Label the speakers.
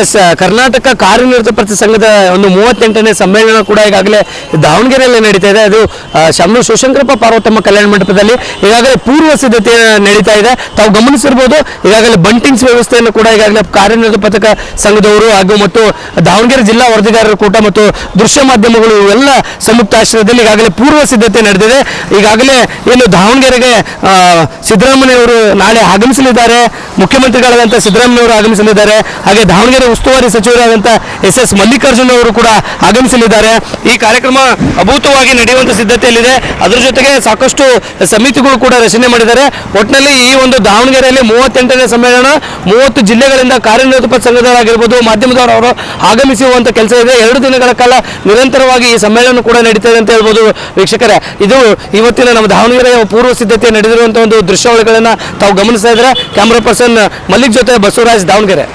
Speaker 1: S Karnataka ಕಾರ್ಯನಿರತ ಪ್ರತಿ ಸಂಘದ ಒಂದು ಮೂವತ್ತೆಂಟನೇ ಸಮ್ಮೇಳನ ಕೂಡ ಈಗಾಗಲೇ ದಾವಣಗೆರೆಯಲ್ಲಿ ನಡೀತಾ ಇದೆ. ಅದು ಶಂಭು ಶಿವಶಂಕರಪ್ಪ ಪಾರ್ವತಮ್ಮ ಕಲ್ಯಾಣ ಮಂಟಪದಲ್ಲಿ ಈಗಾಗಲೇ ಪೂರ್ವ ಸಿದ್ಧತೆ ನಡೀತಾ ಇದೆ. ತಾವು ಗಮನಿಸಿರ್ಬೋದು, ಈಗಾಗಲೇ ಬಂಟಿಂಗ್ಸ್ ವ್ಯವಸ್ಥೆಯನ್ನು ಕೂಡ ಈಗಾಗಲೇ ಕಾರ್ಯನಿರತ ಪಥಕ ಸಂಘದವರು ಹಾಗೂ ಮತ್ತು ದಾವಣಗೆರೆ ಜಿಲ್ಲಾ ವರದಿಗಾರರ ಕೂಟ ಮತ್ತು ದೃಶ್ಯ ಮಾಧ್ಯಮಗಳು ಎಲ್ಲ ಸಂಯುಕ್ತ ಆಶ್ರಯದಲ್ಲಿ ಈಗಾಗಲೇ ಪೂರ್ವ ಸಿದ್ಧತೆ ನಡೆದಿದೆ. ಈಗಾಗಲೇ ಏನು ದಾವಣಗೆರೆಗೆ ಸಿದ್ದರಾಮಯ್ಯ ಅವರು ನಾಳೆ ಆಗಮಿಸಲಿದ್ದಾರೆ. ಮುಖ್ಯಮಂತ್ರಿಗಳಾದಂಥ ಸಿದ್ದರಾಮಯ್ಯವರು ಆಗಮಿಸಲಿದ್ದಾರೆ. ಹಾಗೆ ದಾವಣಗೆರೆ ಉಸ್ತುವಾರಿ ಸಚಿವರಾದಂಥ ಎಸ್ ಎಸ್ ಮಲ್ಲಿಕಾರ್ಜುನ್ ಅವರು ಕೂಡ ಆಗಮಿಸಲಿದ್ದಾರೆ. ಈ ಕಾರ್ಯಕ್ರಮ ಅಭೂತವಾಗಿ ನಡೆಯುವಂಥ ಸಿದ್ಧತೆಯಲ್ಲಿದೆ. ಅದರ ಜೊತೆಗೆ ಸಾಕಷ್ಟು ಸಮಿತಿಗಳು ಕೂಡ ರಚನೆ ಮಾಡಿದ್ದಾರೆ. ಒಟ್ಟಿನಲ್ಲಿ ಈ ಒಂದು ದಾವಣಗೆರೆಯಲ್ಲಿ ಮೂವತ್ತೆಂಟನೇ ಸಮ್ಮೇಳನ, ಮೂವತ್ತು ಜಿಲ್ಲೆಗಳಿಂದ ಕಾರ್ಯನಿರತ ಸಂಘದವರಾಗಿರ್ಬೋದು ಮಾಧ್ಯಮದವರು ಆಗಮಿಸುವಂಥ ಕೆಲಸ ಇದೆ. ಎರಡು ದಿನಗಳ ಕಾಲ ನಿರಂತರವಾಗಿ ಈ ಸಮ್ಮೇಳನ ಕೂಡ ನಡೀತದೆ ಅಂತ ಹೇಳ್ಬೋದು ವೀಕ್ಷಕರೇ. ಇದು ಇವತ್ತಿನ ನಮ್ಮ ದಾವಣಗೆರೆಯ ಪೂರ್ವ ಸಿದ್ಧತೆ ನಡೆದಿರುವಂಥ ಒಂದು ದೃಶ್ಯಾವಳಿಗಳನ್ನು ತಾವು ಗಮನಿಸ್ತಾ ಇದ್ರೆ ಕ್ಯಾಮ್ರಾ ಪರ್ಸನ್ ಮಲ್ಲಿಕ್ ಜೊತೆ ಬಸವರಾಜ್ ದಾವಣಗೆರೆ.